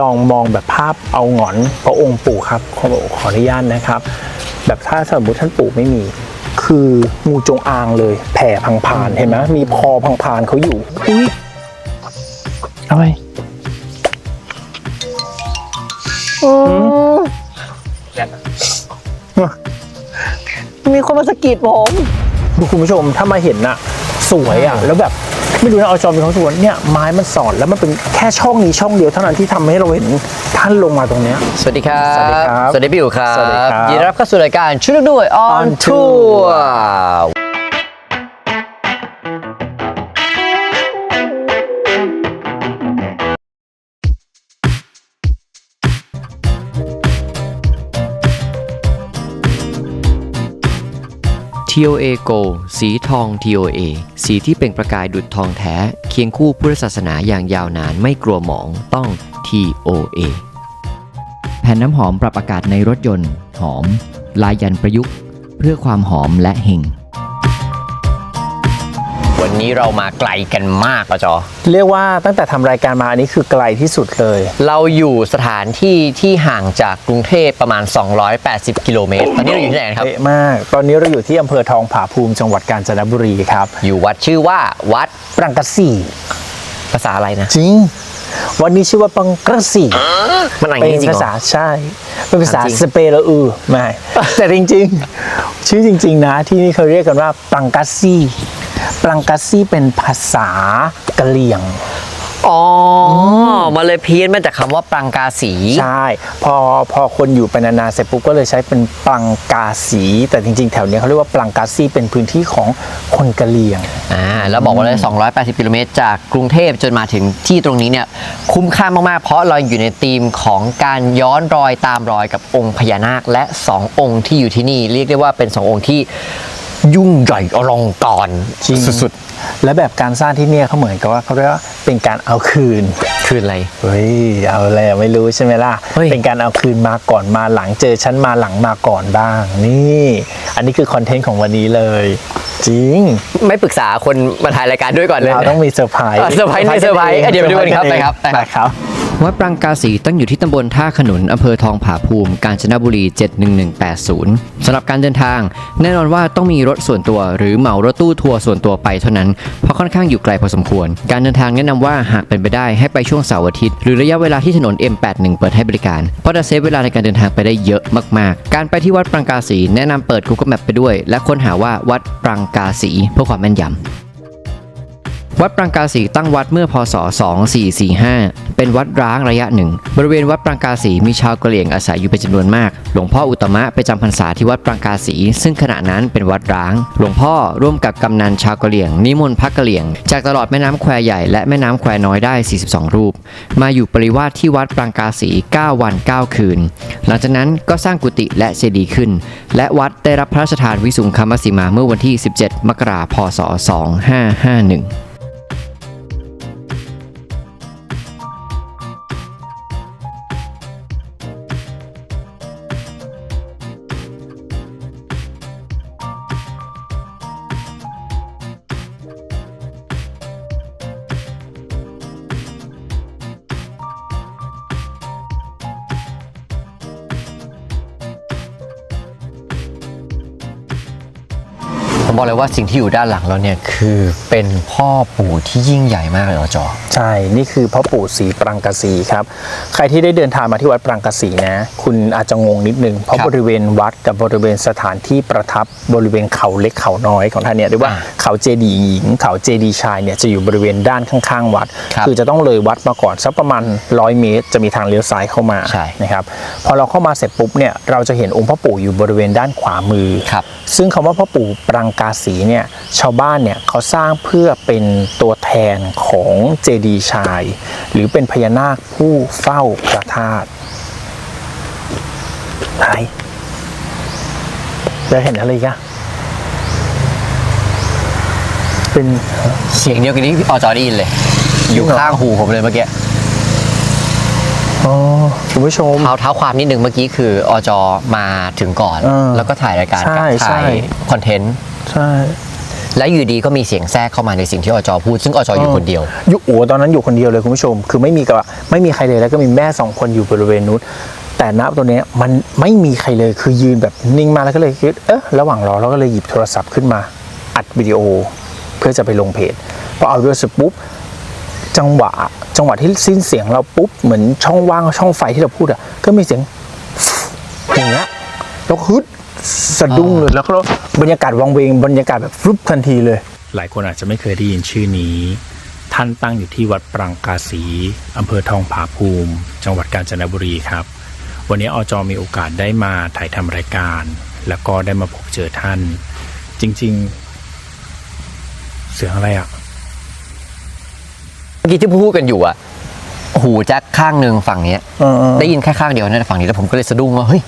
ลองมองแบบภาพเอาหงอนพระองค์ปู่ครับขอขออนุญาตนะครับ แบบถ้าสมมติท่านปู่ไม่มี คืองูจงอางเลย แผ่พังพานเห็นไหมมีพอพังพานเขาอยู่อุ้ยอะไรมีคนมาสะกิดผมดูคุณผู้ชมถ้ามาเห็นน่ะ สวยอะ แล้วแบบ ไม่รู้นะเอาจอมีความรู้สึกว่าเนี่ยไม้มันสอนแล้วมันเป็นแค่ช่องนี้ช่องเดียวเท่านั้นที่ทำให้เราเห็นท่านลงมาตรงเนี้ยสวัสดีครับ สวัสดีครับ สวัสดีพี่อยู่ครับสวัสดีครับยินดีต้อนรับเข้าสู่รายการช่วยด้วย on On tour ทีโอ TOA Go สีทอง TOA สีที่เปล่งประกายดุจทองแท้ เคียงคู่พุทธศาสนาอย่างยาวนานไม่กลัวหมองต้อง TOA แผ่นน้ำหอมปรับอากาศในรถยนต์ หอม ลายยันประยุกต์ เพื่อความหอมและเฮง วันนี้เรามาไกลกันมากปะจอ เรียกว่าตั้งแต่ทำรายการมาอันนี้คือไกลที่สุดเลย เราอยู่สถานที่ที่ห่างจากกรุงเทพประมาณ 280 กิโลเมตร ตอนนี้เราอยู่ที่ไหนกันครับ เป๊ะมาก ตอนนี้เราอยู่ที่อำเภอทองผาภูมิจังหวัดกาญจนบุรีครับอยู่วัดชื่อว่าวัดปรังกะสีภาษาอะไรนะ จริง วันนี้ชื่อว่าปังกะสี มันอ่านอเป็ย่างนนี้จริงภาเหรษาอ ใช่เป็นภาษาถามจริง สเปนละอือไม่ แต่จริง ๆ ชื่อจริง ๆ นะ ที่นี่เขาเรียกกันว่าปังกะซี ปังกะซีเป็นภาษากะเหรี่ยง อ๋ออมาเลยเพี้ยนมาจากคำว่าปรังกาสี ใช่ พอพอคนอยู่ไปนานๆเสร็จปุ๊บก็เลยใช้เป็นปังกาสี แต่จริง ๆ แถวเนี้ยเขาเรียกว่าปังกาซีเป็นพื้นที่ของคนกะเหรี่ยง อ่าแล้วบอกว่าเลย280 กิโลเมตร จากกรุงเทพจนมาถึงที่ตรงนี้เนี่ยคุ้มค่ามาก ๆ เพราะเราอยู่ในธีมของการย้อนรอยตามรอยกับองค์พญานาคและ 2 องค์ที่อยู่ที่นี่ เรียกได้ว่าเป็น 2 องค์ที่ ยุ่งใหญ่อลังการจริง สุดและแบบการสร้างที่เนี่ยเขาเหมือนกับว่าเขาเรียกว่าเป็นการเอาคืนๆคืออะไร เฮ้ย เอาแล้วไม่รู้ใช่ไหมล่ะ เฮ้ย เป็นการเอาคืนมาก่อนมาหลังเจอฉันมาหลังมาก่อนบ้าง นี่ อันนี้คือคอนเทนต์ของวันนี้เลย จริง ไม่ปรึกษาคนมาถ่ายรายการด้วยก่อนเลย เราต้องมีเซอร์ไพรส์อะเซอร์ไพรส์ในเซอร์ไพรส์อะเดี๋ยวไปดูกันครับไปครับไปครับไปครับ วัดปรังกาสีตั้งอยู่ที่ตำบลท่าขนุนอำเภอทองผาภูมิ กาญจนบุรี 71180 สำหรับการเดินทาง แน่นอนว่าต้องมีรถส่วนตัว หรือเหมารถตู้ทัวร์ส่วนตัวไปเท่านั้น เพราะค่อนข้างอยู่ไกลพอสมควร การเดินทางแนะนำว่าหากเป็นไปได้ให้ไปช่วงเสาร์อาทิตย์ หรือระยะเวลาที่ถนน M81 เปิดให้บริการ เพราะจะเซฟเวลาในการเดินทางไปได้เยอะมากๆ การไปที่วัดปรังกาสีแนะนำเปิด Google Map ไปด้วย และค้นหาว่าวัดปรังกาสีเพื่อความแม่นยำ วัดปรังกาสีตั้งวัดเมื่อพศ 2445 เป็นวัดร้างระยะหนึ่ง บริเวณวัดปรังกาสีมีชาวกะเหรี่ยงอาศัยอยู่เป็นจำนวนมาก หลวงพ่ออุตมะไปจำพรรษาที่วัดปรังกาสี ซึ่งขณะนั้นเป็นวัดร้าง หลวงพ่อร่วมกับกำนันชาวกะเหรี่ยง นิมนต์พระกะเหรี่ยง จากตลอดแม่น้ำแควใหญ่และแม่น้ำแควน้อยได้ 42 รูป มาอยู่ปริวาสที่วัดปรังกาสี 9 วัน 9 คืน หลังจากนั้นก็สร้างกุฏิและเจดีย์ขึ้น และวัดได้รับพระราชทานวิสุงคมสีมาเมื่อวันที่ 17 มกราคม พศ 2551 ว่าสิ่งที่อยู่ด้านหลังเราเนี่ยคือเป็นพ่อปู่ที่ยิ่งใหญ่มากเลยเหรอจอใช่ นี่คือพ่อปู่ศรีปรังกสีครับ ใครที่ได้เดินทางมาที่วัดปรังกสีนะ คุณอาจจะงงนิดนึง เพราะครับบริเวณวัดกับบริเวณสถานที่ประทับบริเวณเขาเล็กเขาน้อยของท่านเนี่ยเรียกว่าอ่าเขาเจดีย์หญิง เขาเจดีย์ชายเนี่ยจะอยู่บริเวณด้านข้างๆ วัดครับอจะต้องเลยวัดมาก่อนสักประมาณ100เมตร จะมีทางเลี้ยวซ้ายเข้ามาใช่นะครับพอเราเข้ามาเสร็จปุ๊บเนี่ยเราจะเห็นองค์พ่อปู่อยู่บริเวณด้านขวามือครับซึ่งคำว่าพ่อปู่ปรังกาสีเนี่ยชาวบ้านเนี่ยเขาสร้างเพื่อเป็นตัวแทนของเจดีย์ชาย หรือเป็นพญานาคผู้เฝ้าพระธาตุไหนจะเห็นอะไรอีกันเป็นเสียงเดียวกันนี้อจอได้ยินเลย อยู่ข้างหูผมเลยเมื่อกี้อ๋อคุณผู้ชมเท้าเท้าความนิดนึงเมื่อกี้คืออจมาถึงก่อนเออแล้วก็ถ่ายรายการใช่กับใช่ถ่ายคอนเทนต์ ใช่ แล้วอยู่ดีก็มีเสียงแทรกเข้ามาในสิ่งที่อจพูด ซึ่งอจอยู่คนเดียว อยู่โอ้ตอนนั้นอยู่คนเดียวเลยคุณผู้ชม คือไม่มีกับไม่มีใครเลยแล้วก็มีแม่สองคนอยู่บริเวณนู้นแต่ณตรงนี้ยมันไม่มีใครเลยคือยืนแบบนิ่งมากแล้วก็เลยคิดเอ๊ะระหว่างรอเราก็เลยหยิบโทรศัพท์ขึ้นมา อัดวิดีโอ เพื่อจะไปลงเพจพอเอาด้วยเสร็จปุ๊บจังหวะ จังหวะที่สิ้นเสียงเราปุ๊บเหมือนช่องว่างช่องไฟที่เราพูดอะก็มีเสียงอย่างเงี้ยแล้วฮึด สะดุ้งเลยแล้วก็บรรยากาศวังเวงบรรยากาศแบบฟลุปทันทีเลย หลายคนอาจจะไม่เคยได้ยินชื่อนี้ ท่านตั้งอยู่ที่วัดปรังกาสีอำเภอทองผาภูมิ จังหวัดกาญจนบุรีครับ วันนี้อจมีโอกาสได้มาถ่ายทำรายการ แล้วก็ได้มาพบเจอท่าน จริง ๆ เสียงอะไรอะเมื่อกี้ที่พูดกันอยู่อะหูแจ็คข้างหนึ่งฝั่งเนี้ยเออๆได้ยินแค่ข้างเดียวนะฝั่งนี้แล้วผมก็เลยสะดุ้งว่าเฮ้ย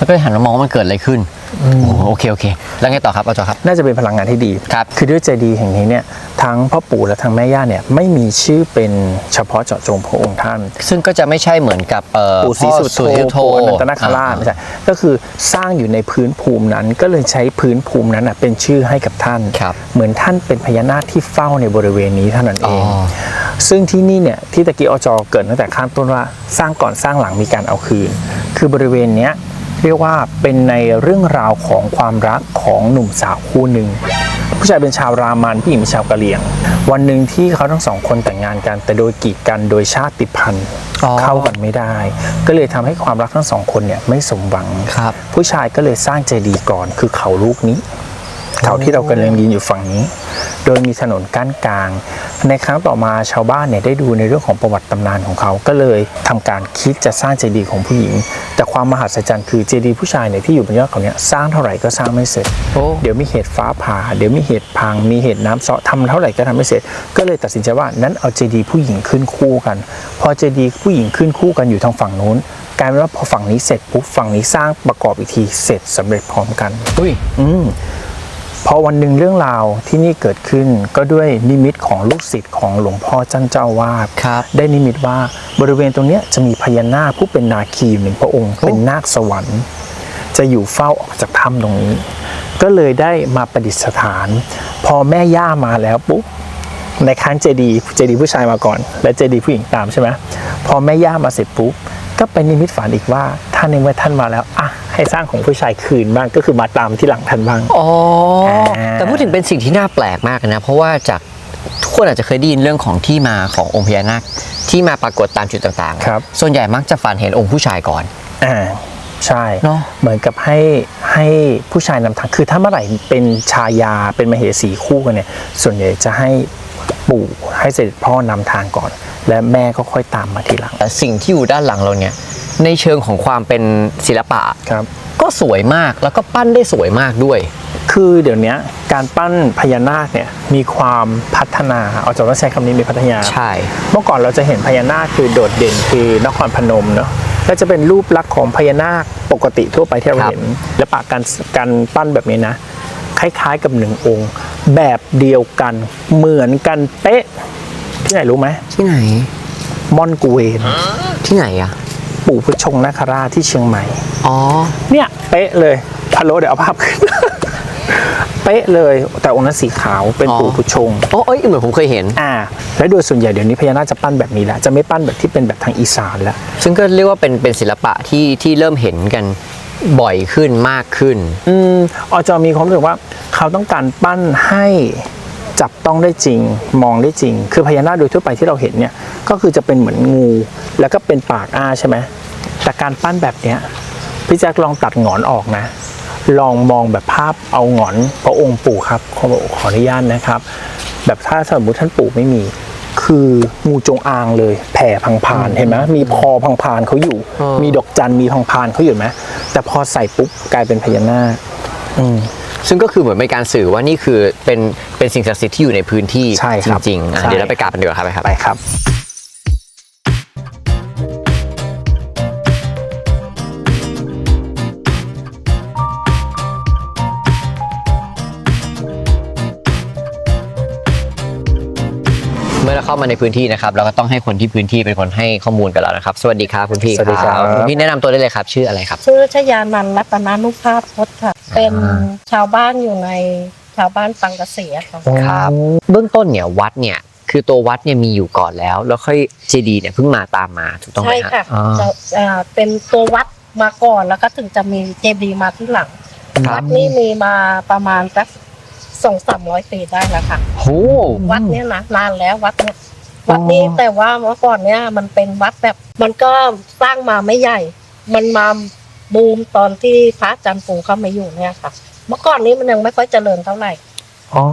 แล้วก็เลยหันมามองว่ามันเกิดอะไรขึ้นโอ้โหโอเคโอเค แล้วไงต่อครับอจครับ น่าจะเป็นพลังงานที่ดีครับคือด้วยเจดีย์แห่งนี้เนี่ยทั้งพ่อปู่และทั้งแม่ย่าเนี่ยไม่มีชื่อเป็นเฉพาะเจาะจงพระองค์ท่าน ซึ่งก็จะไม่ใช่เหมือนกับเอ่อปู่ศรีสุโธพ่อสุโธปู่อนันตนาคราชไม่ใช่ก็คือสร้างอยู่ในพื้นภูมินั้น ก็เลยใช้พื้นภูมินั้นน่ะเป็นชื่อให้กับท่านครับเหมือนท่านเป็นพญานาคที่เฝ้าในบริเวณนี้เท่านั้นเองอ๋อซึ่งที่นี่เนี่ยที่ตะกี้อจเกิดตั้งแต่ข้างต้นว่าสร้างก่อนสร้างหลังมีการเอาคืน คือบริเวณเนี้ย เรียกว่าเป็นในเรื่องราวของความรักของหนุ่มสาวคู่หนึ่งผู้ชายเป็นชาวรามันผู้หญิงเป็นชาวกะเหรี่ยง วันหนึ่งที่เขาทั้งสองคนแต่งงานกัน แต่โดยกีดกันโดยชาติพันธุ์อ๋อเข้ากันไม่ได้ ก็เลยทำให้ความรักทั้งสองคนเนี่ยไม่สมหวังครับผู้ชายก็เลยสร้างเจดีย์ก่อนคือเขาลูกนี้ เขาที่เรากำลังยืนอยู่ฝั่งนี้ โดยมีถนนกั้นกลาง ในครั้งต่อมาชาวบ้านเนี่ยได้ดูในเรื่องของประวัติตำนานของเขาก็เลยทำการคิดจะสร้างเจดีย์ของผู้หญิงแต่ ความมหัศจรรย์คือเจดีย์ผู้ชายเนี่ยที่อยู่บนยอดเขาเนี่ยสร้างเท่าไหร่ก็สร้างไม่เสร็จ โอ้เดี๋ยวมีเหตุฟ้าผ่า เดี๋ยวมีเหตุพัง มีเหตุน้ำเซาะทำเท่าไหร่ก็ทำไม่เสร็จ ก็เลยตัดสินใจว่านั้นเอาเจดีย์ผู้หญิงขึ้นคู่กัน พอเจดีย์ผู้หญิงขึ้นคู่กันอยู่ทางฝั่งนู้นกลายเป็นว่าพอฝั่งนี้เสร็จปุ๊บฝั่งนี้สร้างประกอบอีกทีเสร็จสำเร็จพร้อมกันอุ้ยอืม พอวันหนึ่งเรื่องราวที่นี่เกิดขึ้นก็ด้วยนิมิตของลูกศิษย์ของหลวงพ่อจันเจ้าวาดครับได้นิมิตว่าบริเวณตรงเนี้ยจะมีพญานาคผู้เป็นนาคีอยู่หนึ่งพระองค์เป็นนาคสวรรค์ จะอยู่เฝ้าออกจากถ้ำตรงนี้ ก็เลยได้มาประดิษฐาน พอแม่ย่ามาแล้วปุ๊บในค้างเจดีย์เจดีย์ผู้ชายมาก่อน และเจดีย์ผู้หญิงตามใช่ไหมพอแม่ย่ามาเสร็จปุ๊บ ก็เป็นนิมิตฝันอีกว่าท่านในเมื่อท่านมาแล้วอะให้สร้างของผู้ชายคืนบ้างก็คือมาตามที่หลังท่านบ้างอ๋ออ่าแต่พูดถึงเป็นสิ่งที่น่าแปลกมากนะ เพราะว่าจากทุกคนอาจจะเคยได้ยินเรื่องของที่มาขององค์พญานาคที่มาปรากฏตามจุดต่างๆครับส่วนใหญ่มักจะฝันเห็นองค์ผู้ชายก่อนอ่าใช่เนอะเหมือนกับให้ให้ผู้ชายนำทางคือถ้าเมื่อไหร่เป็นชายาเป็นมเหสีคู่กันเนี่ยส่วนใหญ่จะให้ ปู่ให้เสด็จพ่อนำทางก่อน และแม่ก็ค่อยตามมาทีหลังแต่สิ่งที่อยู่ด้านหลังเราเนี่ยในเชิงของความเป็นศิลปะครับ ก็สวยมากแล้วก็ปั้นได้สวยมากด้วย คือเดี๋ยวนี้การปั้นพญานาคเนี่ยมีความพัฒนาเอาจะต้องใช้คำนี้มีพัฒนาใช่เมื่อก่อนเราจะเห็นพญานาคคือโดดเด่นคือนครพนมเนาะก็จะเป็นรูปลักษณ์ของพญานาคปกติทั่วไปที่เราครับเห็นและปะการการปั้นแบบนี้นะ คล้ายๆกับหนึ่งองค์ แบบเดียวกันเหมือนกันเป๊ะ ที่ไหนรู้ไหมที่ไหน ม่อนกูเวนที่ไหนอะปู่พุทธชงนาคราชที่เชียงใหม่ อ๋อ เนี่ย เป๊ะเลยฮัลโหลเดี๋ยวเอาภาพขึ้น เป๊ะเลย แต่องค์นั้นสีขาวเป็นอ๋อ ปู่พุทธชง โอ้เอ้ยเหมือนผมเคยเห็น อ่า และโดยส่วนใหญ่เดี๋ยวนี้พญานาคจะปั้นแบบนี้แล้วจะไม่ปั้นแบบที่เป็นแบบทางอีสานแล้ว ซึ่งก็เรียกว่าเป็นเป็นศิลปะที่ที่เริ่มเห็นกัน บ่อยขึ้นมากขึ้น อืมอจมีความรู้สึกว่า เขาต้องการปั้นให้จับต้องได้จริงมองได้จริง คือพญานาคโดยทั่วไปที่เราเห็นเนี่ยก็คือจะเป็นเหมือนงู แล้วก็เป็นปากอ้าใช่ไหมแต่การปั้นแบบเนี้ยพี่แจ็คลองตัดหงอนออกนะ ลองมองแบบภาพเอาหงอนพระองค์ปู่ครับขอขออนุญาตนะครับ แบบถ้าสมมติท่านปู่ไม่มี คืองูจงอางเลย แผ่พังพานเห็นไหมมีพอพังพานเขาอยู่อ๋อมีดอกจันมีพังพานเขาอยู่เห็นไหมแต่พอใส่ปุ๊บกลายเป็นพญานาคอืมซึ่งก็คือเหมือนเป็นการสื่อว่านี่คือเป็นเป็นสิ่งศักดิ์สิทธิ์ที่อยู่ในพื้นที่ใช่จครับริงๆอะใช่เดี๋ยวเราไปกราบกันดีกว่าครับไปครับ ไปครับ เมื่อเราเข้ามาในพื้นที่นะครับเราก็ต้องให้คนที่พื้นที่เป็นคนให้ข้อมูลกับเรานะครับ สวัสดีครับคุณพี่สวัสดีครับ คุณพี่แนะนำตัวได้เลยครับ ชื่ออะไรครับ ชื่อชยานันท์รัตนานุภาพพจน์ค่ะ เป็นชาวบ้านอยู่ในชาวบ้านปังกระเสียค่ะ ครับ เบื้องต้นเนี่ยวัดเนี่ยคือตัววัดเนี่ยมีอยู่ก่อนแล้ว แล้วค่อยเจดีย์เนี่ยเพิ่งมาตามมาถูกต้องไหมใช่ฮะค่ะอ๋อ จะอ่าเป็นตัววัดมาก่อนแล้วก็ถึงจะมีเจดีย์มาที่หลัง ครับ วัดนี่มีมาประมาณสัก สองสามร้อยปีได้แล้วค่ะ โห วัดเนี้ยนะนานแล้ววัดเนี้ยวัดนี้แต่ว่าเมื่อก่อนเนี้ยมันเป็นวัดแบบ มันก็สร้างมาไม่ใหญ่ มันมาบูมตอนที่พระอาจันทร์ปู่เข้ามาอยู่เนี่ยค่ะ เมื่อก่อนนี้มันยังไม่ค่อยเจริญเท่าไหร่อ๋อ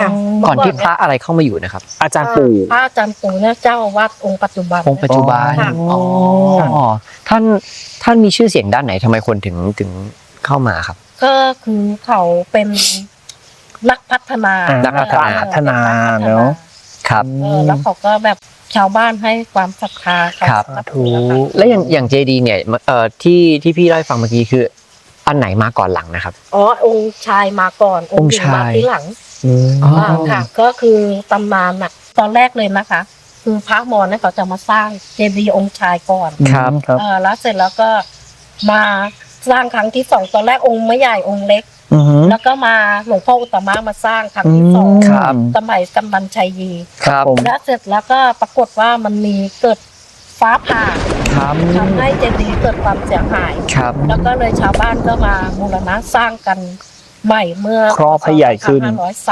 ค่ะก่อนที่พระอะไรเข้ามาอยู่นะครับ อาจารย์ปู่พระอาจันทร์ปู่เนี่ยเจ้าอาวาดองค์ปัจจุบันองค์ปัจจุบันค่ะอ๋อท่านท่านมีชื่อเสียงด้านไหนทำไมคนถึงถึงเข้ามาครับ ก็คือเขาเป็น นักพัฒนาอ่านักพัฒนา พัฒนาเนอะ ครับ เออแล้วเขาก็แบบชาวบ้านให้ความศรัทธาเขาครับนับถือนะคะแล้วอย่างอย่างเจดีเนี่ยเอ่อที่ที่พี่เล่าให้ฟังเมื่อกี้คืออันไหนมาก่อนหลังนะครับ อ๋อองค์ชายมาก่อนองค์หญิงองค์ชามาย ที่หลังอืมอ๋ออ่าค่ะ ก็คือตำนานน่ะตอนแรกเลยนะคะ คือพระมอญเนี่ยเขาจะมาสร้างเจดีย์องค์ชายก่อน ครับ ครับ เออแล้วเสร็จแล้วก็มาสร้างครั้งที่สองตอนแรกองค์ไม่ใหญ่องค์เล็กอือหือ แล้วก็มาหลวงพ่ออุตตมะมาสร้างครั้งที่สองครับ สมัยกำบันชัยยีครับผมและเสร็จแล้วก็ปรากฏว่ามันมีเกิดฟ้าผ่าครับทำให้เจดีย์เกิดความเสียหาย ครับ แล้วก็เลยชาวบ้านก็มาบูรณะสร้างกันใหม่เมื่อครอบให้ใหญ่ขึ้น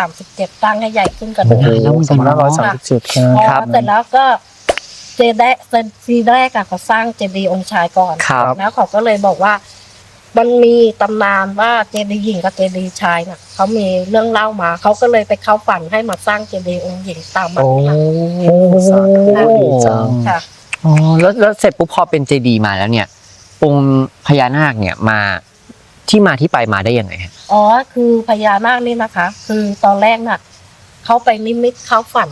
2537ตั้งให้ใหญ่ขึ้นกันโอ้โหเลยสองพันห้าร้อยสามสิบเจ็ดพอครับเสร็จแล้วก็เจดีย์ซีแรกอะเขาสร้างเจดีย์องค์ชายก่อนครับแล้วเขาก็เลยบอกว่า มันมีตำนานว่าเจดีย์หญิงกับเจดีย์ชายน่ะเขามีเรื่องเล่ามา เขาก็เลยไปเข้าฝันให้มาสร้างเจดีย์องค์หญิงตามมาโอ้ทีหลังสาธุดีจัง ค่ะ อ๋อแล้วแล้วเสร็จปุ๊บพอเป็นเจดีมาแล้วเนี่ยองค์พญานาคเนี่ยมาที่มาที่ไปมาได้ยังไงฮะอ๋อ คือพญานาคนี่นะคะ คือตอนแรกน่ะเขาไปนิมิตเขาฝัน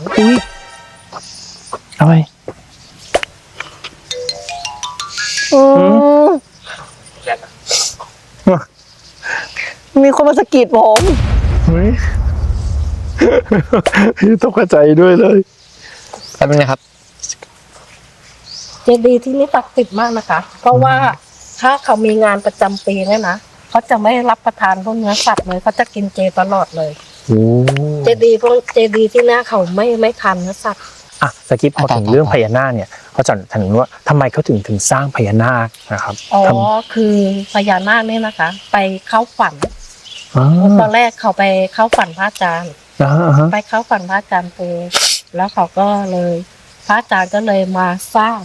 ทำไม มีคนมาสะกิดผมเฮ้ยต้องเข้าใจด้วยเลยแป๊บนึงนะครับ เจดีย์ที่นี่ศักดิ์สิทธิ์มากนะคะ เพราะว่าถ้าเขามีงานประจำปีเนี่ยนะเขาจะไม่รับประทานพวกเนื้อสัตว์เลยเขาจะกินเจตลอดเลย โอ้เจดีย์พวกเจดีย์ที่หน้าเขาไม่ไม่ทานเนื้อสัตว์อะสกิปพอถึงเรื่องพญานาคเนี่ยเขาจะถึงว่าทำไมเขาถึงถึงสร้างพญานาคนะครับอ๋อทคือพญานาคเนี่ยนะคะ ไปเข้าฝันำอ๋อ ตอนแรกเขาไปเข้าฝันพระอาจารย์อ่าฮะไปเข้าฝันพระอาจารย์ปูแล้วเขาก็เลย พระอาจารย์ก็เลยมาสร้าง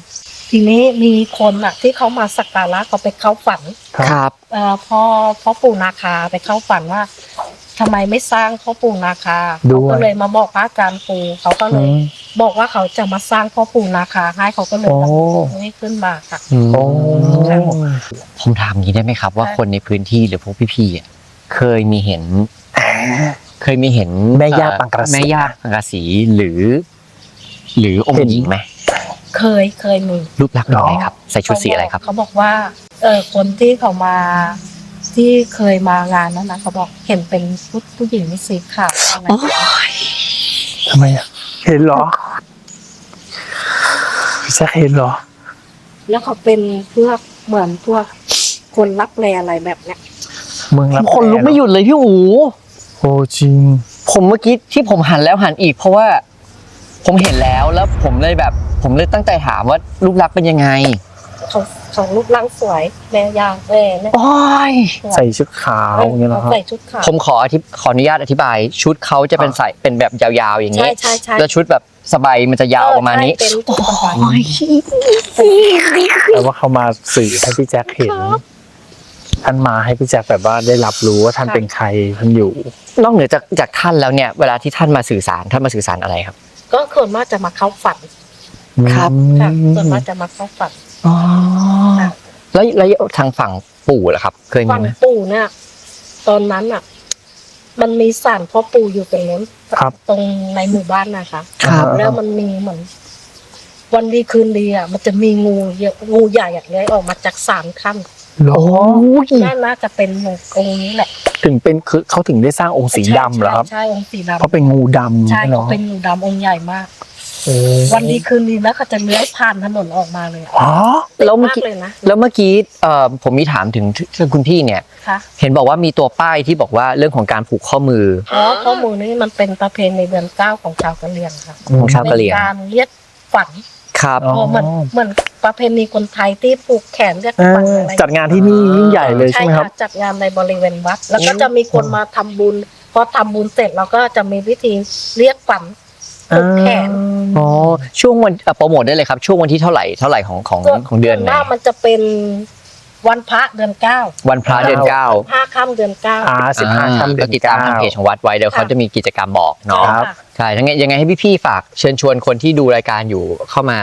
ทีนี้มีคนอะ ที่เขามาสักการะเขาไปเข้าฝันครับเอ่อพ่อพ่อปู่นาคาไปเข้าฝันว่าทำไมไม่สร้างพ่อปู่นาคาด้เขาวยก็เลยมาบอกพระอาจารย์ปู่เขาก็เลยอืมบอกว่าเขาจะมาสร้างพ่อปู่นาคาให้เขาก็เลยโอ้ทำนี้ขึ้นมาค่ะโอ้ผมถามอย่างนี้ได้ไหมครับ ว่าได้คนในพื้นที่หรือพวกพี่ๆอะ เคยมีเห็น เคยมีเห็นแม่ย่าเอ่อปังกระสีแม่ย่าปังกระสีหรือ หรือองเห็นค์หญิงไหมเคยเคยมีรูปลักษณ์เป็นไงครับ ใส่ชุดสีอะไรครับ เขาบอกว่า เออคนที่เขามา ที่เคยมางานนั้นนะเขาบอกเห็นเป็นผู้ผู้หญิงมีสีขาวอะไรทำไมอะเห็นเหรอพี่แจ๊คเห็นเหรอ แล้วเขาเป็นพวกเหมือนพวกคนรับแรอะไรแบบเนี้ย เมืองรับคนลุกไม่หยุดเลยพี่อูโอ้จริง ผมเมื่อกี้ที่ผมหันแล้วหันอีก เพราะว่า ผมเห็นแล้วแล้วผมเลยแบบ ผมเลยตั้งใจถามว่ารูปลักษณ์เป็นยังไงเขาเขารูปร่างสวยแม่ยางแม่เนี่ยโอ้ยใส่ชุดขาวอย่างเงี้ยเหรอครับ ใส่ชุดขาวผมขออธิขออนุญาตอธิบาย ชุดเขาจะเป็นใส่เป็นแบบยาวๆอย่างใช่นี้ใช่ใช่แล้วชุดแบบสบายมันจะยาวประมาณนี้เออใช่เป็นชุดสบายแต่ว่าเขามาสื่อให้พี่แจ๊คเห็น ท่านมาให้พี่แจ๊คแบบว่าได้รับรู้ว่าท่านเป็นใครท่านอยู่ นอกเหนือจากจากท่านแล้วเนี่ย เวลาที่ท่านมาสื่อสารท่านมาสื่อสารอะไรครับ ก็ส่วนมากจะมาเข้าฝันครับค่ะส่วนมากจะมาเข้าฝันอ๋อค่ะแล้วแล้วทางฝั่งปู่ล่ะครับ เคยมีฝั่งไหมปู่เนี่ยตอนนั้นอะ มันมีศาลพ่อปู่อยู่ตรงนู้นครับตรงในหมู่บ้านนะคะครับแล้วมันมีเหมือนวันดีคืนดีอะมันจะมีงูเยอะงูใหญ่อะเลื้อยออกมาจากศาลขั้น เหรอโอ้ยน่าน่าจะเป็นงูองค์นี้แหละถึงเป็นคือเขาถึงได้สร้างองค์สีดำเหรอครับ ใช่ใช่องค์สีดำเพราะเป็นงูดำใช่เหรเขาอเป็นงูดำองค์ใหญ่มากวันดีคืนดีแล้วเขาจะเลื้อยผ่านถนนออกมาเลยอะอ๋อแล้วเมื่อกี้ติดากเลยนะแล้วเมื่อกี้เอ่อผมมีถามถึงถึงคุณพี่เนี่ยค่ะเห็นบอกว่ามีตัวป้ายที่บอกว่าเรื่องของการผูกข้อมืออ๋อข้อมูลนี้มันเป็นประเพณีเดือนเก้าของชาวกะเหรี่ยงค่ะของชาวกะเหรี่ยงเป็นการเรียกฝัน ครับ อ๋อเพราะเหมือนเหมือนประเพณีคนไทยที่ผูกแขนเรียกเอฝันออะไรจัดงานที่นี่ยิ่งใหญ่เลยใช่ไหมครับค่ะจัดงานในบริเวณวัด แล้วก็จะมีคนมาทำบุญพอทำบุญเสร็จเราก็จะมีวิธีเรียกฝันผูกแขนอ๋อช่วงวันเอ่อโปรโมทได้เลยครับ ช่วงวันที่เท่าไหร่เท่าไหร่ของของของเดือนหไหนน้ามันจะเป็น วันพระเดือนเก้าวันพระเดือนเก้าห้าค่ำเดือนเก้าอ่าสิบห้าค่ำเดืก็อนติดตามทางเพจของวัดไว้เดี๋ยวเขาค่ะจะมีกิจกรรมบอกเนาะครับใช่ทั้งไงยังไงให้พี่ๆฝากเชิญชวนคนที่ดูรายการอยู่เข้ามา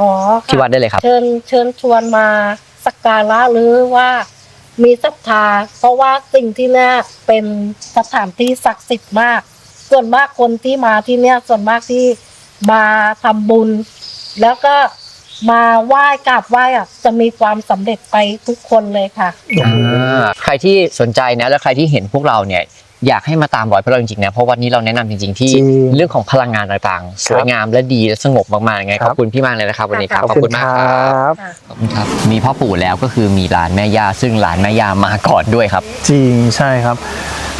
อ๋อค่ะที่วัดได้เลยครับ เชิญเชิญชวนมาสักการะหรือว่ามีศรัทธาเพราะว่าสิ่งที่เนี่ยเป็นสถานที่ศักดิ์สิทธิ์มาก ส่วนมากคนที่มาที่เนี่ยส่วนมากที่มาทำบุญ แล้วก็ มาไหว้กราบไหว้อะจะมีความสำเร็จไปทุกคนเลยค่ะ อ่าใครที่สนใจนะแล้วใครที่เห็นพวกเราเนี่ยอยากให้มาตามรอยพวกเราจริงๆนะเพราะวันนี้เราแนะนำจริงๆที่จริงเรื่องของพลังงานต่างๆสวยงามและดีและสงบมากๆยังไงครัขบ อบคุณพี่มากเลยนะครับวันนี้ครับขอบขอบคุคุณณมากครับ บขอบคุณครับมีพ่อปู่แล้วก็คือมีหลานแม่ย่าซึ่งหลานแม่ย่ามาก่อนด้วยครับ จริงใช่ครับ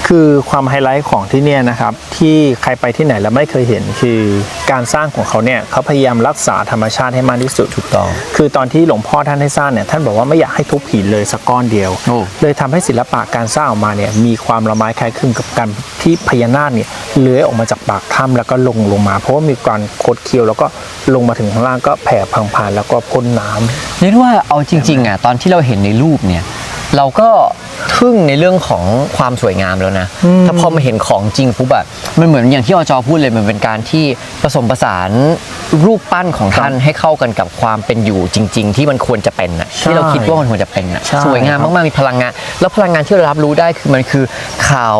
คือความไฮไลท์ของที่เนี่ยนะครับที่ใครไปที่ไหนแล้วไม่เคยเห็นคือการสร้างของเขาเนี่ยเขาพยายามรักษาธรรมชาติให้มากที่สุดถูกต้อง คือตอนที่หลวงพ่อท่านให้สร้างเนี่ยท่านบอกว่าไม่อยากให้ทุบหินเลยสักก้อนเดียว โอ้ เลยทำให้ศิลปะการสร้างออกมาเนี่ยมีความละไม้คล้ายคลึงกับการที่พญานาคเนี่ยเลื้อยออกมาจากปากถ้ำแล้วก็ลงลงมา เพราะว่ามีการคดเคี้ยวแล้วก็ลงมาถึงข้างล่างก็แผ่พังผ่านแล้วก็พ่นน้ำ เรียกว่าเอาจริงๆอะตอนที่เราเห็นในรูปเนี่ย เราก็ทึ่งในเรื่องของความสวยงามแล้วนะอืมถ้าพอมาเห็นของจริงปุ๊บอะมันเหมือนอย่างที่อจอพูดเลยมันเป็นการที่ผสมผสานรูปปั้นของท่านให้เข้ากันกับความเป็นอยู่จริง ๆ ที่มันควรจะเป็นอะที่เราคิดว่ามันควรจะเป็นอะใช่สวยงามมากๆมีพลังงาน แล้วพลังงานที่เรารับรู้ได้คือมันคือ เขา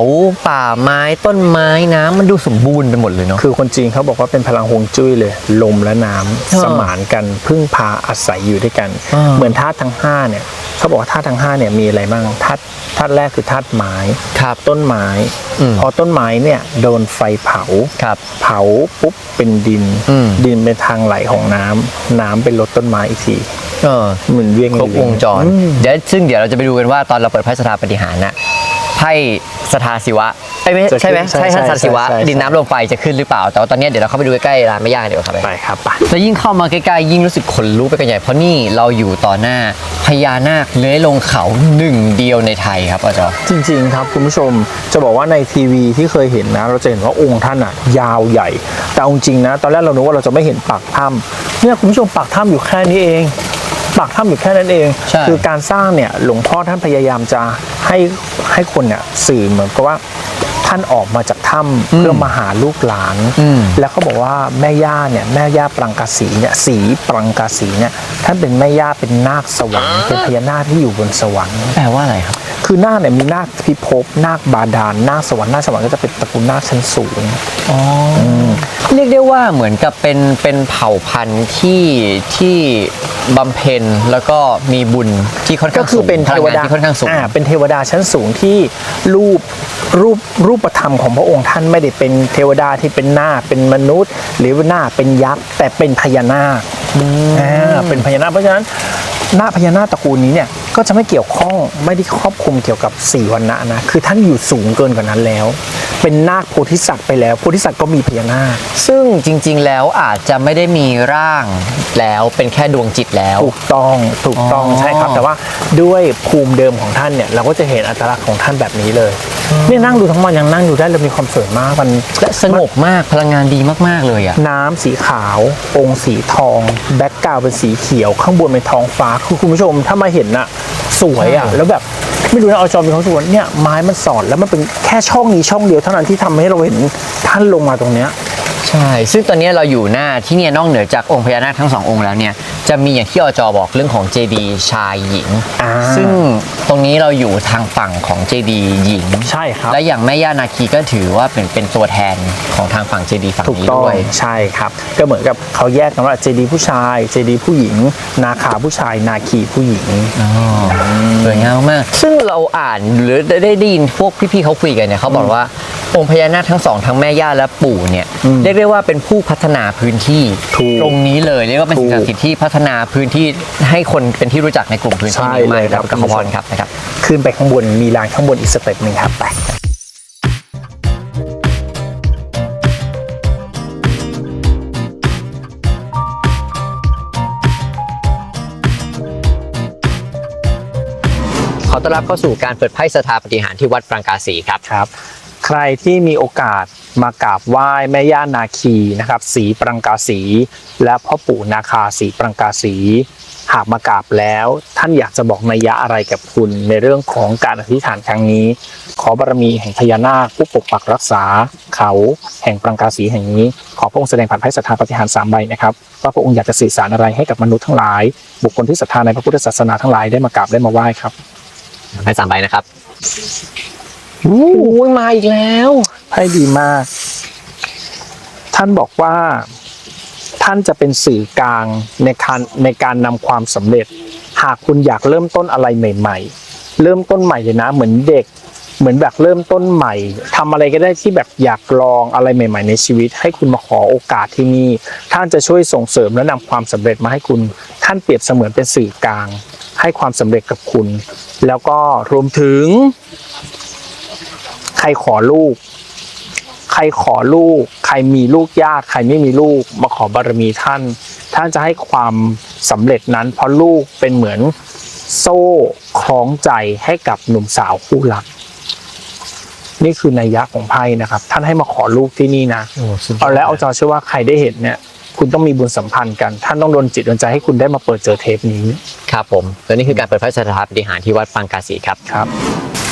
ป่าไม้ต้นไม้น้ำมันดูสมบูรณ์ไปหมดเลยเนาะคือคนจีนเขาบอกว่าเป็นพลังฮวงจุ้ยเลย ลมและน้ำอ่าสมานกันพึ่งพาอาศัยอยู่ด้วยกันอ่าเหมือนธาตุทั้งห้าเนี่ย เขาบอกว่าธาตุทั้งห้าเนี่ยมีอะไรบ้างธาตุธาตุแรกคือธาตุไม้ครับต้นไม้อืมพอต้นไม้เนี่ยโดนไฟเผาครับเผาปุ๊บเป็นดินอืมดินเป็นทางไหลของน้ำน้ำเป็นรดต้นไม้อีกทีเออเหมือนเวียงครบวงจรอืมเดี๋ยวซึ่งเดี๋ยวเราจะไปดูกันว่าตอนเราเปิดไพ่สถาปฏิหารน่ะไพ่สถาศิวะ เอ้ยไม่จะขึ้นใช่ไหมใช่ใช่ใช่ท่านสถาศิวะ ใช่ใช่ ดินน้ำลมไฟจะขึ้นหรือเปล่า แต่ว่าตอนนี้เดี๋ยวเราเข้าไปดูใกล้ๆร้านไม่ยากเดี๋ยวครับไปครับไป แล้วยิ่งเข้ามาใกล้ๆยิ่งรู้สึกขนลุกไปกันใหญ่เพราะนี่เราอยู่ต่อหน้าพญานาคเลื้อยลงเขาหนึ่งเดียวในไทยครับอาจารย์ จริงๆครับคุณผู้ชมจะบอกว่าในทีวีที่เคยเห็นนะ เราจะเห็นว่าองค์ท่านอะยาวใหญ่ แต่เอาจริงๆนะ ตอนแรกเรานึกว่าเราจะไม่เห็นปากถ้ำเนี่ยคุณผู้ชมปากถ้ำอยู่แค่นี้เอง ปากถ้ำอยู่แค่นั้นเอง ใช่ คือการสร้างเนี่ยหลวงพ่อท่านพยายามจะให้ให้คนเนี่ยสื่อเหมือนกับว่าท่านออกมาจากถ้ำเพื่อมาหาลูกหลานอืมแล้วเขาบอกว่าแม่ย่าเนี่ยแม่ย่าปรังกาสีเนี่ยสีปรังกาสีเนี่ยท่านเป็นแม่ย่าเป็นนาคสวรรค์เป็นพญานาคที่อยู่บนสวรรค์แปลว่าอะไรครับ คือนาคเนี่ยมีนาคพิภพนาคบาดาลนาคสวรรค์นาคสวรรค์ก็จะเป็นตระกูลนาคชั้นสูงเรียกได้ว่าเหมือนกับเป็นเป็นเผ่าพันธุ์ที่ที่บำเพ็ญแล้วก็มีบุญที่ค่อนข้างก็คือเป็นสูงเทวพลังงดานที่ค่อนข้างสูงอ่เป็นเทวดาชั้นสูงที่รูป รูปรูปธรรมของพระองค์ท่านไม่ได้เป็นเทวดาที่เป็นนาคเป็นมนุษย์ หรือว่านาคเป็นยักษ์แต่เป็นพญานาคอ่าเป็นพญานาคเพราะฉะนั้นนาคพญานาคตระกูลนี้เนี่ยก็จะไม่เกี่ยวข้องไม่ได้ครอบคลุมเกี่ยวกับสี่วันนะนะคือท่านอยู่สูงเกินกว่านั้นแล้ว เป็นนาคโพธิสัตว์ไปแล้วโพธิสัตว์ก็มีพญานาคซึ่งจริง ๆ แล้วอาจจะไม่ได้มีร่างแล้วเป็นแค่ดวงจิตแล้วถูกต้องถูกต้องอ๋อใช่ครับ แต่ว่าด้วยภูมิเดิมของท่านเนี่ยเราก็จะเห็นอัตลักษณ์ของท่านแบบนี้เลย นี่นั่งดูทั้งวันยังนั่งดูได้เลยมีความสวยมากมันและสงบมากพลังงานดีมากๆเลยอะน้ำสีขาว องค์สีทอง แบ็กกราวเป็นสีเขียว ข้างบนเป็นท้องฟ้าคือคุณผู้ชมถ้ามาเห็นน่ะสวยอะใช่แล้วแบบไม่รู้นะเอาจอมีความรู้สึกว่าเนี่ยไม้มันสอดแล้วมันเป็นแค่ช่องนี้ช่องเดียวเท่านั้นที่ทำให้เราเห็นท่านลงมาตรงเนี้ย ใช่ ซึ่งตอนนี้เราอยู่หน้าที่เนี่ยนอกเหนือจากองค์พญานาคทั้งสององค์แล้วเนี่ยจะมีอย่างที่อจอบอกเรื่องของเจดีชายหญิง อ่า ซึ่งตรง นี้เราอยู่ทางฝั่งของเจดีหญิง ใช่ครับ และอย่างแม่ย่านาคีก็ถือว่าเป็นเป็นตัวแทนของทางฝั่งเจดีฝั่งถูกนี้ต้องด้วยใช่ครับ ก็เหมือนกับเขาแยกกันว่าเจดีผู้ชายเจดีผู้หญิง นาคาผู้ชาย นาคีผู้หญิง อ๋อสวยงามมาก ซึ่งเราอ่านหรือได้ได้ยินพวกพี่ๆเขาคุยกันเนี่ยเขาบอกว่า องค์พญานาคทั้งสองทั้งแม่ย่าและปู่เนี่ยอืมเรียกได้ว่าเป็นผู้พัฒนาพื้นที่ถูกตรงนี้เลยเรียกว่าเป็นสิ่งศักดิ์สิทธิ์ที่พัฒนาพื้นที่ให้คนเป็นที่รู้จักในกลุ่มพื้นที่ใช่นี้มาเลยกครับกับขอพรครับนะครับ ขึ้นไปข้างบนมีลานข้างบนอีกสเต็ปหนึ่งครับไปขอต้อนรับเข้าสู่การเปิดไพ่สถาปฏิหารที่วัดปรางกาสีครับครับ ใครที่มีโอกาสมากราบไหว้แม่ย่านาคีนะครับ สีปรังกาสี และพ่อปู่นาคาสีปรังกาสี หากมากราบแล้วท่านอยากจะบอกนัยยะอะไรกับคุณในเรื่องของการอธิษฐานครั้งนี้ ขอบารมีแห่งพญานาคผู้ปกปักรักษา เขาแห่งปรังกาสีแห่งนี้ ขอพระองค์แสดงผ่านไพ่สถาปฏิหารสามใบนะครับว่าพระองค์อยากจะสื่อสารอะไรให้กับมนุษย์ทั้งหลาย บุคคลที่ศรัทธาในพระพุทธศาสนาทั้งหลายได้มากราบได้มาไหว้ครับไพ่สามใบนะครับ โอ้ยมาอีกแล้วไพ่ดีมาก ท่านบอกว่า ท่านจะเป็นสื่อกลางในการในการนำความสำเร็จ หากคุณอยากเริ่มต้นอะไรใหม่ ๆ เริ่มต้นใหม่เลยนะ เหมือนเด็ก เหมือนแบบเริ่มต้นใหม่ทำอะไรก็ได้ที่แบบอยากลองอะไรใหม่ ๆ ในชีวิต ให้คุณมาขอโอกาสที่นี่ ท่านจะช่วยส่งเสริมและนำความสำเร็จมาให้คุณ ท่านเปรียบเสมือนเป็นสื่อกลาง ให้ความสำเร็จกับคุณ แล้วก็รวมถึง รขอลูก ใครขอลูก ใครมีลูกยาก ใครไม่มีลูก มาขอบารมีท่าน ท่านจะให้ความสำเร็จนั้น เพราะลูกเป็นเหมือนโซ่คล้องใจให้กับหนุ่มสาวคู่รัก นี่คือนัยยะของไพ่นะครับ ท่านให้มาขอลูกที่นี่นะเอาแล้วเอาจอเชื่อว่าใครได้เห็นเนี่ยคุณต้องมีบุญสัมพันธ์กัน ท่านต้องโดนจิตโดนใจให้คุณได้มาเปิดเจอเทปนี้ ครับผม และนี่คือการเปิดไพ่สถาปฏิหารที่วัดปรางกาสีครับ ครับ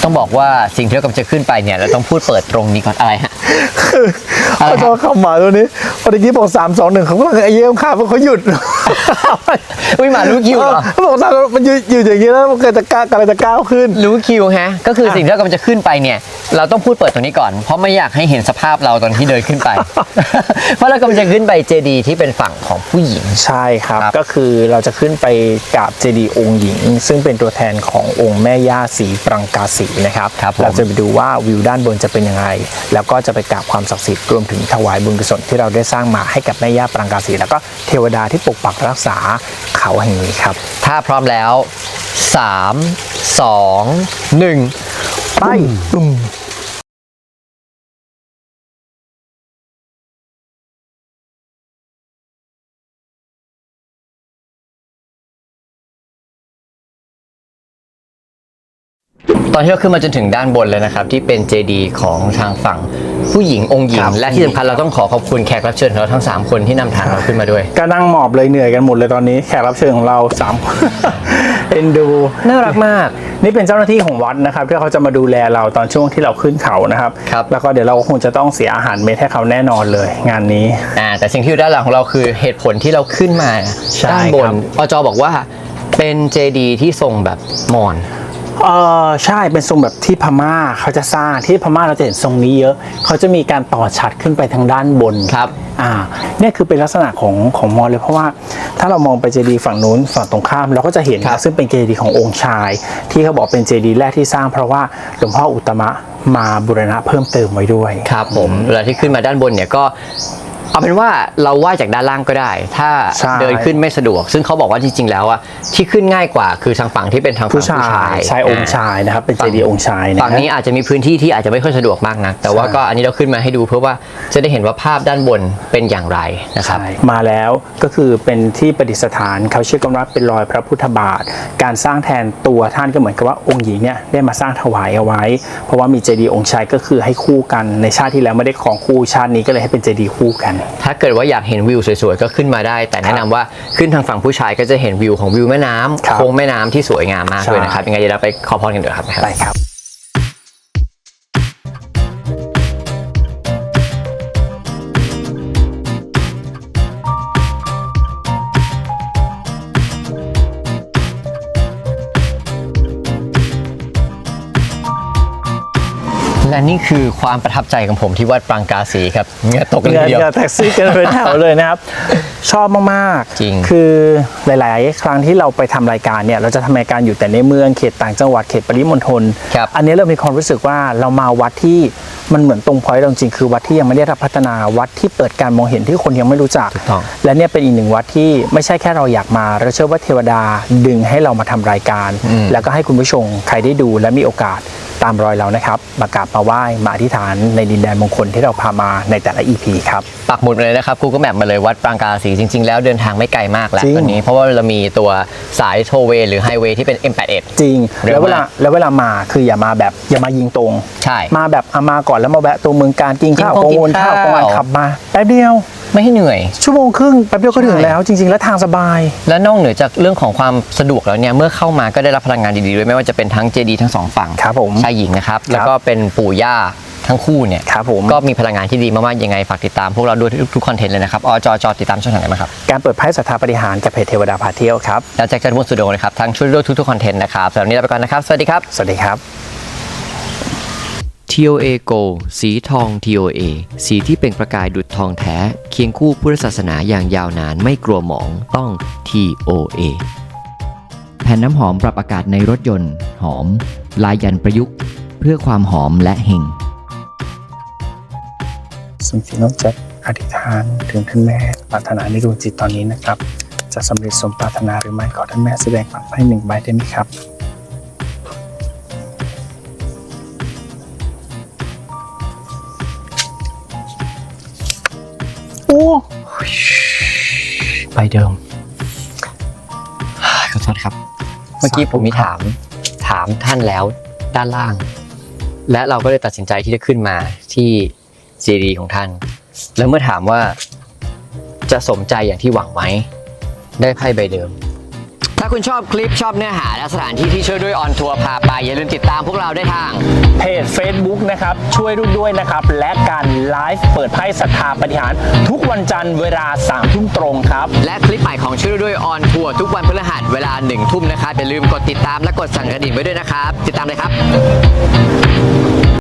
ต้องบอกว่าสิ่งที่เรากำลังจะขึ้นไปเนี่ยเราต้องพูดเปิดตรงนี้ก่อนอะไรฮะอะไรเขาฮะจอเข้ามาตัวนี้พอตะกี้บอกสามสองหนึ่งเขากำลังไอ้เยี่ยมข้ามเขาหยุดอุ้ยหมารู้คิวเหรอเขาบอกสามมันยืนอยู่อย่างนี้แล้วมันกำลังจะก้าวกำลังจะก้าวขึ้น รู้คิวฮะ ก็คืออะสิ่งที่เรากำลังจะขึ้นไปเนี่ย เราต้องพูดเปิดตรงนี้ก่อน เพราะไม่อยากให้เห็นสภาพเราตอนที่เดินขึ้นไป เพราะเรากำลังจะขึ้นไปเจดีที่เป็นฝั่งของผู้หญิง ใช่ครับ ครับ ก็คือเราจะขึ้นไปกราบเจดีย์องค์หญิง ซึ่งเป็นตัวแทนขององค์แม่ย่าสีปรังกาสีนะครับ ครับผม เราจะไปดูว่าวิวด้านบนจะเป็นยังไง แล้วก็จะไปกราบความศักดิ์สิทธิ์รวมถึงถวายบุญกุศลที่เราได้สร้างมาให้กับแม่ย่าปรังกาสีแล้วก็เทวดาที่ปกปักรักษาเขาแห่งนี้ครับ ถ้าพร้อมแล้ว 3 2 1 ไปตุ่ม ตอนที่เราขึ้นมาจนถึงด้านบนเลยนะครับ ที่เป็นเจดีของทางฝั่งผู้หญิงองค์หญิคงรับและที่สำคัญเราต้องขอขอบคุณแขกรับเชิญของเราทั้ง 3 คนที่นำทางเราขึ้นมาด้วย ก็นั่งหมอบเลยเหนื่อยกันหมดเลยตอนนี้แขกรับเชิญของเราสามเอ็นดู น่ารักมาก นี่เป็นเจ้าหน้าที่ของวัดนะครับที่เขาจะมาดูแลเราตอนช่วงที่เราขึ้นเขานะครับ ครับ แล้วก็เดี๋ยวเราก็คงจะต้องเสียอาหารเม็ดให้เขาแน่นอนเลย งานนี้ อ่าแต่สิ่งที่อยู่ด้านหลังของเราคือเหตุผลที่เราขึ้นมาใช่ด้านบครันบอจบอกว่าเป็นเจดีที่ทรงแบบมอญ เออใช่เป็นทรงแบบที่พม่าเขาจะสร้างที่พม่าเราจะเห็นทรงนี้เยอะเขาจะมีการต่อฉัดขึ้นไปทางด้านบนครับ อ่าเนี่ยคือเป็นลักษณะของของมอญเลยเพราะว่าถ้าเรามองไปเจดีย์ฝั่งนู้นฝั่งตรงข้ามเราก็จะเห็นครับ ซึ่งเป็นเจดีย์ขององค์ชาย ที่เขาบอกเป็นเจดีย์แรกที่สร้าง เพราะว่าหลวงพ่ออุตตมะมาบูรณะเพิ่มเติมไว้ด้วย ครับผมเวลาที่ขึ้นมาด้านบนเนี่ยก็ เอาเป็นว่าเราไหว้จากด้านล่างก็ได้ ถ้าใช่เดินขึ้นไม่สะดวก ซึ่งเขาบอกว่าจริงๆแล้วอะที่ขึ้นง่ายกว่าคือทางฝั่งที่เป็นทางฝั่งผู้ชายชายองค์ชายนะครับเป็นเจดีย์องค์ชายนะฝั่งนี้อาจจะมีพื้นที่ที่อาจจะไม่ค่อยสะดวกมากนะแต่ว่าใช่ก็อันนี้เราขึ้นมาให้ดูเพื่อว่าจะได้เห็นว่าภาพด้านบนเป็นอย่างไรนะครับ ใช่มาแล้วก็คือเป็นที่ประดิษฐานเขาเชื่อกันว่าเป็นรอยพระพุทธบาท การสร้างแทนตัวท่านก็เหมือนกับว่าองค์หญิงเนี่ยได้มาสร้างถวายเอาไว้ เพราะว่ามีเจดีย์องค์ชายก็คือให้คู่กันในชาติที่แล้วไม่ได้ของคู่ชาตินี้ก็เลยให้เป็นเจดีย์คู่กันถ้าเกิดว่าอยากเห็นวิวสวยๆก็ขึ้นมาได้ แต่แนะนำว่าขึ้นทางฝั่งผู้ชายก็จะเห็นวิวของวิวแม่น้ำครับ โค้งแม่น้ำที่สวยงามมากใช่ด้วยนะครับยังไงเดี๋ยวเราไปขอพรกันเดี๋ยวครับ ไปครับ แและนี่คือความประทับใจของผมที่วัดปรางกาสีครับเหงื่อตกกันเงิเลยนทีเดียวกับแท็กซี่กันเป็นแถวเลยนะครับ ชอบมากๆจริงคือหลาย ๆ ครั้งที่เราไปทำรายการเนี่ย เราจะทำรายการอยู่แต่ในเมืองเขตต่างจังหวัดเขตปริมณฑลครับ อันนี้เรามีความรู้สึกว่าเรามาวัดที่มันเหมือนตรงพอยต์เราจริงๆคือวัดที่ยังไม่ได้รับพัฒนาวัดที่เปิดการมองเห็นที่คนยังไม่รู้จัก ถูกต้อง และเนี่ยเป็นอีกหนึ่งวัดที่ไม่ใช่แค่เราอยากมาเราเชื่อว่าเทวดาดึงให้เรามาทำรายการอืมแล้วก็ให้คุณผู้ชมใครได้ดูและมีโอกาส ตามรอยเรานะครับ มากราบมาไหว้มาอธิษฐานในดินแดนมงคลที่เราพามาในแต่ละ EP ครับ ปักหมุดมาเลยนะครับ Google Map มาเลยวัดปรางกาสีจริง ๆ แล้วเดินทางไม่ไกลมากแล้วจริง ตอนนี้ เพราะว่าเรามีตัวสายโทเวย์หรือไฮเวย์ที่เป็น M81 จริง เร็แล้ววเวลามาก แล้วเวลามาคืออย่ามาแบบอย่ามายิงตรง ใช่ มาแบบเอามาก่อนแล้วมาแวะตัวเมืองการกินข้าวกินข้าวโปรโมนกินข้าวข้าวประมาณขับมาแป๊บเดียว ไม่ให้เหนื่อย ชั่วโมงครึ่งแป๊บเดียวก็ถึงใช่แล้วจริง ๆ แล้วทางสบาย และนอกเหนือจากเรื่องของความสะดวกแล้วเนี่ยเมื่อเข้ามาก็ได้รับพลังงานดีๆด้วยไม่ว่าจะเป็นทั้งเจดีทั้งสองฝั่งครับผมชายหญิงนะครับแล้วก็เป็นปู่ย่าทั้งคู่เนี่ยครับผมก็มีพลังงานที่ดีมากๆยังไงฝากติดตามพวกเราด้วยทุกๆคอนเทนต์เลยนะครับอจจติดตามช่องทางไหนมางครับการเปิดไพ่ศรัทธาปฏิหารกับเพจเทวดาพาเที่ยวครับแล้วแจ็คจันทร์บุญสุดโดงนะครับทั้งช่วยด้วยทุกๆคอนเทนต์นะครับสำหรับวันนี้ลาไปก่อนนะครับสวัสดีครับ สวัสดีครับ TOA Go สีทอง TOA สีที่เป็นประกายดุจทองแท้ เคียงคู่พุทธศาสนาอย่างยาวนานไม่กลัวหมองต้อง TOA แผ่นน้ำหอมปรับอากาศในรถยนต์ หอม ลายยันประยุกต์ เพื่อความหอมและเฮงสิ่งที่น้องจ็คอธิษฐานถึงท่านแม่ปรารถนาในดวงจิตตอนนี้นะครับ จะสำเร็จสมปรารถนาหรือไม่ขอท่านแม่แสดงความให้หนึ่งใบได้ไหมครับ เดิม ขอโทษครับ เมื่อกี้ผมมีถามถามท่านแล้วด้านล่าง และเราก็เลยตัดสินใจที่จะขึ้นมาที่ซีดีของท่าน แล้วเมื่อถามว่าจะสมใจอย่างที่หวังไหมได้ไพ่ใบเดิม ถ้าคุณชอบคลิปชอบเนื้อหาและสถานที่ที่ช่วยด้วยออนทัวร์พาไป อย่าลืมติดตามพวกเราได้ทาง เพจ Facebook นะครับ ช่วยรุ่นด้วยนะครับ และการไลฟ์เปิดไพ่ศรัทธาปฏิหารทุกวันจันทร์เวลา3ามทุ่มตรงครับ และคลิปใหม่ของช่วยด้วยออนทัวร์ทุกวันพฤหัสเวลาหนึ่งทุ่มนะครับอย่าลืมกดติดตามและกดสั่นกระดิ่งไว้ด้วยนะครับ ติดตามเลยครับ